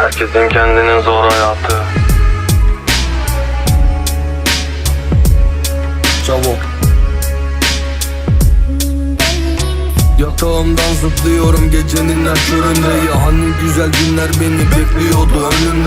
Herkesin kendinin zor hayatı. Çabuk. Yatağımdan zıplıyorum gecenin her köründe. Ya hani güzel günler beni bekliyordu önümde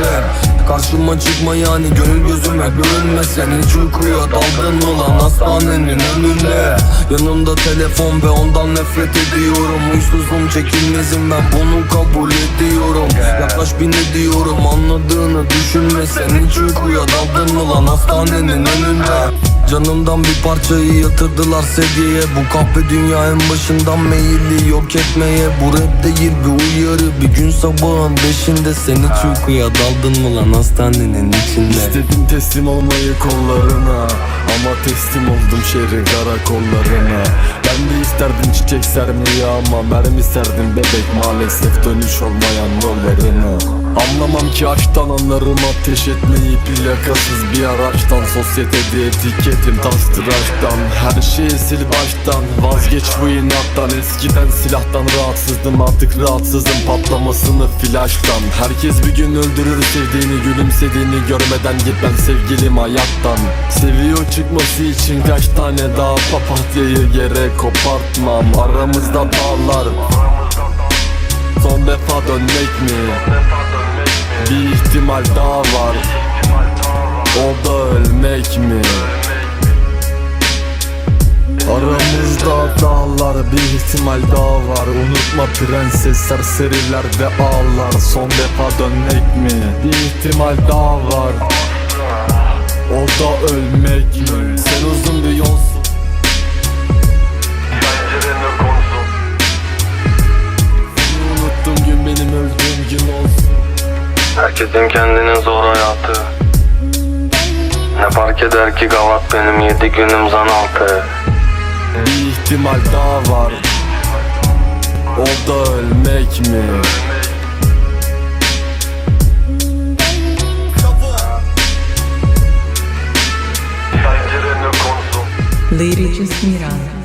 Karşıma çıkma yani gönül gözüme görünme Sen hiç uykuya daldın mı lan hastanenin önünde Yanımda telefon ve ondan nefret ediyorum. Huysuzum çekilmezim ben bunu kabul ediyorum. Yaklaş bir ne diyorum anladığını düşünme. Sen hiç uykuya daldın mı lan hastanenin önünde Canımdan bir parçayı yatırdılar sedyeye. Bu kahpe dünya en başından meyilli yok etmeye. Bu rap değil bir uyarı. Bir gün sabahın beşinde Sen hiç uykuya daldın mı lan hastanenin içinde? İstedim teslim olmayı kollarına Ama teslim oldum şehrin karakollarına. Ben de isterdim çiçek sermeyi ama Mermi serdim bebek. Maalesef dönüş olmayan yollarına. Anlamam ki aşktan anlarım ateş etmeyi. Plakasız bir araçtan Sosyetede etiketim. Tastır aşktan Her şeyi sil baştan. Vazgeç bu inattan Eskiden silahtan rahatsızdım. Artık rahatsızım Patlamasını flaştan. Herkes bir gün öldürür sevdiğini Gülümsediğini görmeden gitmem sevgilim hayattan. Seviyor çıkması için kaç tane daha papatyayı yere kopartmam Aramızda dağlar Son defa dönmek mi? Bir ihtimal daha var O da ölmek mi? Aramızda dağlar bir ihtimal daha var Unutma prenses serseriler ve ağlar Son defa dönmek mi? Bir ihtimal daha var O da ölmek Herkesin kendinin zor hayatı Ne fark eder ki gavat benim yedi günüm zan altı Bir ihtimal daha var O da ölmek mi? Lady Jasmira.